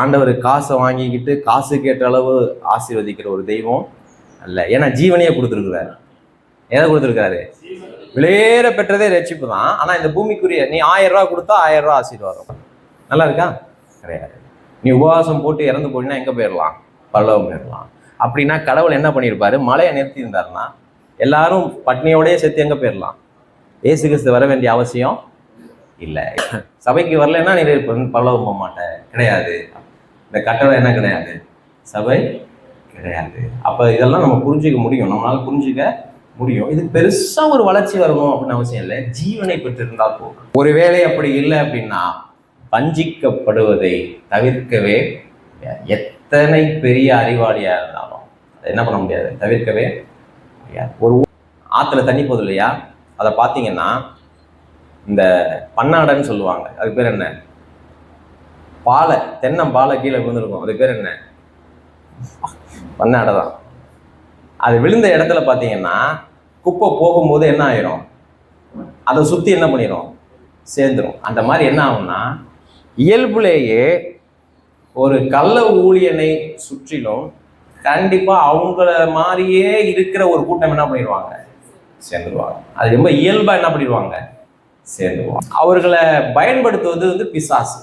ஆண்டவர் காசை வாங்கிக்கிட்டு காசு கேட்ட அளவு ஆசீர்வதிக்கிற ஒரு தெய்வம் அல்ல. ஏன்னா ஜீவனையே கொடுத்துருக்குறாரு. எதை கொடுத்துருக்காரு விளையேற பெற்றதே ரட்சிப்பு தான். ஆனால் இந்த பூமிக்குரிய நீ ஆயிரம் ரூபா கொடுத்தா ஆயிரம் ரூபா ஆசீர்வாதம். நல்லா இருக்கா? கிடையாது. நீ உபவாசம் போட்டு இறந்து போயினா எங்கே போயிடலாம் பல்லவம் போயிடலாம் அப்படின்னா கடவுள் என்ன பண்ணியிருப்பாரு? மழையை நிறுத்தி இருந்தாருன்னா எல்லாரும் பட்னியோடய சேர்த்து எங்கே போயிடலாம் ஏசு கிறிஸ்து வர வேண்டிய அவசியம் இல்லை. சபைக்கு வரலன்னா நீ பல்லவம் போக மாட்டேன் கிடையாது. இந்த கட்டளை என்ன கிடையாது? சபை கிடையாது. அப்போ இதெல்லாம் நம்ம புரிஞ்சிக்க முடியும். நம்மளால் புரிஞ்சிக்க முடியும். இது பெருசாக ஒரு வளர்ச்சி வரணும் அப்படின்னு அவசியம் இல்லை. ஜீவனை பெற்றிருந்தால் போதும். ஒருவேளை அப்படி இல்லை அப்படின்னா வஞ்சிக்கப்படுவதை தவிர்க்கவே எத்தனை பெரிய அறிவாளியாக இருந்தாலும் அதை என்ன பண்ண முடியாது? தவிர்க்கவே முடியாது. ஒரு ஆற்றுல தண்ணி போகுது இல்லையா? அதை பார்த்தீங்கன்னா இந்த பன்னாடைன்னு சொல்லுவாங்க. அது பேர் என்ன? பாலை தென்னம் பாலை கீழே விழுந்துருக்கும். அது பேர் என்ன? பன்னாடை தான். அது விழுந்த இடத்துல பார்த்தீங்கன்னா குப்பை போகும்போது என்ன ஆயிரும்? அதை சுற்றி என்ன பண்ணிடும் சேர்ந்துடும் அந்த மாதிரி என்ன ஆகும்னா இயல்புலேயே ஒரு கள்ள ஊழியனை சுற்றிலும் கண்டிப்பாக அவங்கள மாதிரியே இருக்கிற ஒரு கூட்டம் என்ன பண்ணிடுவாங்க? சேர்ந்துருவாங்க. அது ரொம்ப இயல்பாக என்ன பண்ணிடுவாங்க? சேர்ந்துருவாங்க. அவர்களை பயன்படுத்துவது வந்து பிசாசு.